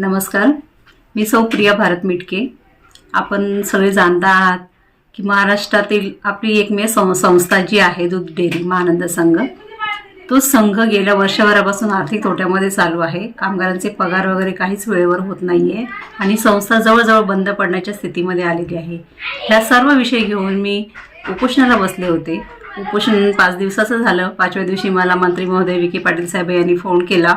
नमस्कार. मी सौ प्रिया भारत मिटके. आपण सगळे जाणता आहात की महाराष्ट्रातील आपली एकमेव सं संस्था जी आहे दूध डेअरी महानंद संघ तो संघ गेल्या वर्षभरापासून आर्थिक तोट्यामध्ये चालू आहे. कामगारांचे पगार वगैरे काहीच वेळेवर होत नाही आहे आणि संस्था जवळजवळ बंद पडण्याच्या स्थितीमध्ये आलेली आहे. ह्या सर्व विषय घेऊन मी उपोषणाला बसले होते. उपोषण पाच दिवसाचं झालं. पाचव्या दिवशी मला मंत्री महोदय विखे पाटील साहेब यांनी फोन केला.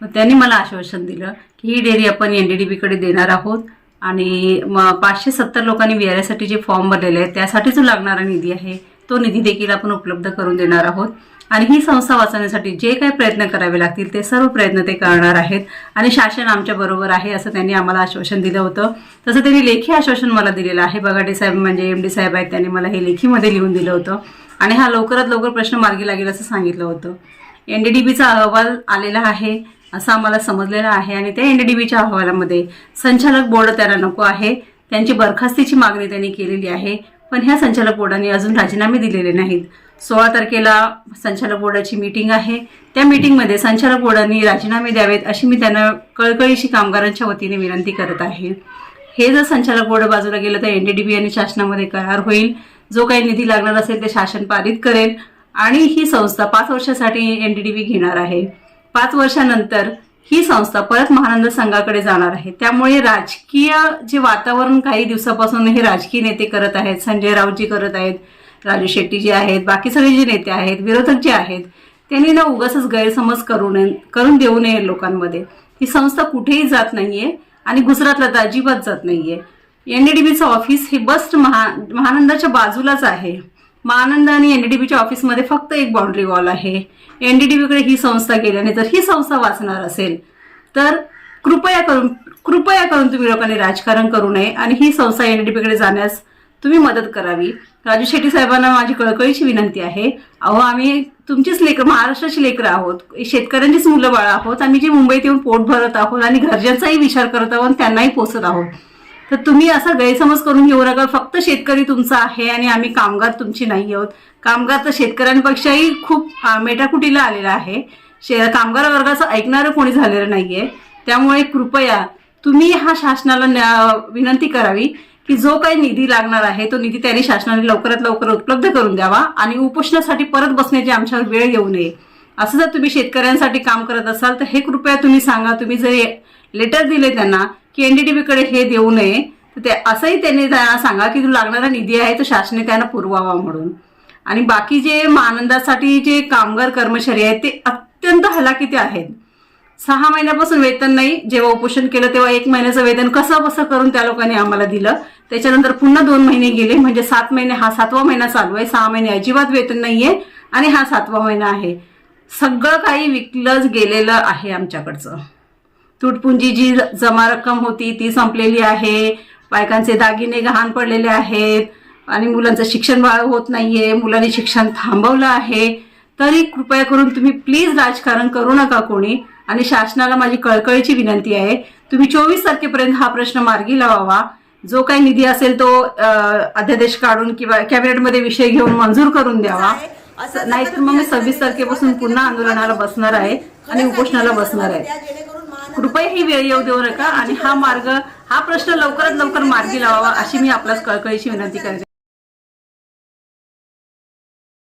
मग त्यांनी मला आश्वासन दिलं ही डेअरी आपण एन डी डी बीकडे देणार आहोत. आणि मग पाचशे सत्तर लोकांनी व्ही आर जे फॉर्म भरलेले आहेत त्यासाठी जो लागणारा निधी आहे. तो निधी देखील आपण उपलब्ध करून देणार आहोत. आणि ही संस्था वाचवण्यासाठी जे काही प्रयत्न करावे लागतील ते सर्व प्रयत्न ते करणार आहेत. आणि शासन आमच्या बरोबर आहे असं त्यांनी आम्हाला आश्वासन दिलं होतं. तसं त्यांनी लेखी आश्वासन मला दिलेलं आहे. बगाडे साहेब म्हणजे एम डी साहेब आहेत त्यांनी मला हे लेखीमध्ये लिहून दिलं होतं. आणि हा लवकरात लवकर प्रश्न मार्गी लागेल असं सांगितलं होतं. एन डी डी बीचा अहवाल आलेला आहे. असं आम्हाला समजलेलं आहे. आणि त्या एन डी डी बीच्या अहवालामध्ये संचालक बोर्ड त्यांना नको आहे. त्यांची बरखास्तीची मागणी त्यांनी केलेली आहे. पण ह्या संचालक बोर्डाने अजून राजीनामे दिलेले नाहीत. सोळा तारखेला संचालक बोर्डाची मीटिंग आहे. त्या मीटिंगमध्ये संचालक बोर्डाने राजीनामे द्यावेत अशी मी त्यांना कळकळीशी कामगारांच्या वतीने विनंती करत आहे. हे जर संचालक बोर्ड बाजूला गेलं तर एन डी डी बी आणि शासनामध्ये करार होईल. जो काही निधी लागणार असेल ते शासन पारित करेल. आणि ही संस्था पाच वर्षासाठी एन डी डी बी घेणार आहे. पाच वर्षानंतर ही संस्था परत महानंद संघाकडे जाणार आहे. त्यामुळे राजकीय जे वातावरण काही दिवसापासून हे राजकीय नेते करत आहेत संजय राऊतजी करत आहेत राजू शेट्टी जे आहेत बाकी सगळे जे नेते आहेत विरोधक जे आहेत त्यांनी ना उगाच गैरसमज करू नये करून देऊ नये लोकांमध्ये. ही संस्था कुठेही जात नाहीये आणि गुजरातला तर अजिबात जात नाहीये. एन डी डी बीचं ऑफिस हे बस्ट महा महानंदाच्या बाजूलाच आहे. महानंद आणि एन डी डी बीच्या ऑफिसमध्ये फक्त एक बाउंड्री वॉल आहे. एन ही संस्था गेल्याने जर ही संस्था वाचणार असेल तर कृपया करून कृपया करून तुम्ही लोकांनी राजकारण करू नये आणि ही संस्था एन डी बीकडे जाण्यास तुम्ही मदत करावी. राजू शेट्टी साहेबांना माझी कळकळीची विनंती आहे. अहो आम्ही तुमचीच लेकर महाराष्ट्राची लेकरं आहोत. शेतकऱ्यांचीच मुलं बाळ आहोत. आम्ही जे मुंबईत येऊन पोट भरत आहोत आणि घरच्यांचाही विचार करत आहोत आणि त्यांनाही पोचत आहोत. तर तुम्ही असा गैरसमज करून घेऊ नका. फक्त शेतकरी तुमचा आहे आणि आम्ही कामगार तुमची नाही आहोत. कामगार तर शेतकऱ्यांपेक्षाही खूप मेटाकुटीला आलेला आहे. शे कामगार वर्गाचं ऐकणारं कोणी झालेलं नाहीये. त्यामुळे कृपया तुम्ही हा शासनाला न्या- विनंती करावी की जो काही निधी लागणार आहे तो निधी त्यांनी शासनाने लवकरात लवकर उपलब्ध करून द्यावा आणि उपोषणासाठी परत बसण्याची आमच्यावर वेळ येऊ नये. असं जर तुम्ही शेतकऱ्यांसाठी काम करत असाल तर हे कृपया तुम्ही सांगा. तुम्ही जर लेटर दिले त्यांना की एनडीटीव्हीकडे हे देऊ नये तर ते असंही त्यांनी त्यांना सांगा की जो लागणारा निधी आहे तो शासने त्यांना पुरवावा म्हणून. आणि बाकी जे आनंदासाठी जे कामगार कर्मचारी आहेत ते अत्यंत हलाखीते आहेत. सहा महिन्यापासून वेतन नाही जेव्हा उपोषण केलं तेव्हा एक महिन्याचं वेतन कसं बसं करून त्या लोकांनी आम्हाला दिलं. त्याच्यानंतर पुन्हा दोन महिने गेले म्हणजे सात महिने हा सातवा महिना चालू आहे. सहा महिने अजिबात वेतन नाहीये आणि हा सातवा महिना आहे. सगळं काही विकलंच गेलेलं आहे आमच्याकडचं. तुटपुंजी जी जमा रक्कम होती ती संपलेली आहे. बायकांचे दागिने गहाण पडलेले आहेत. आणि मुलांचं शिक्षण होत नाहीये. मुलांनी शिक्षण थांबवलं आहे. तरी कृपया करून तुम्ही प्लीज राजकारण करू नका कोणी. आणि शासनाला माझी कळकळीची विनंती आहे तुम्ही चोवीस तारखेपर्यंत हा प्रश्न मार्गी लावावा. जो काही निधी असेल तो अध्यादेश काढून किंवा कॅबिनेटमध्ये विषय घेऊन मंजूर करून द्यावा. नाहीतर मग मी सव्वीस तारखेपासून पुन्हा आंदोलनाला बसणार आहे आणि उपोषणाला बसणार आहे. कृपया ही वेळ येऊ देऊ नका आणि हा मार्ग हा प्रश्न लवकरात लवकर मार्गी लावावा अशी मी आपल्याच कळकळीची विनंती करते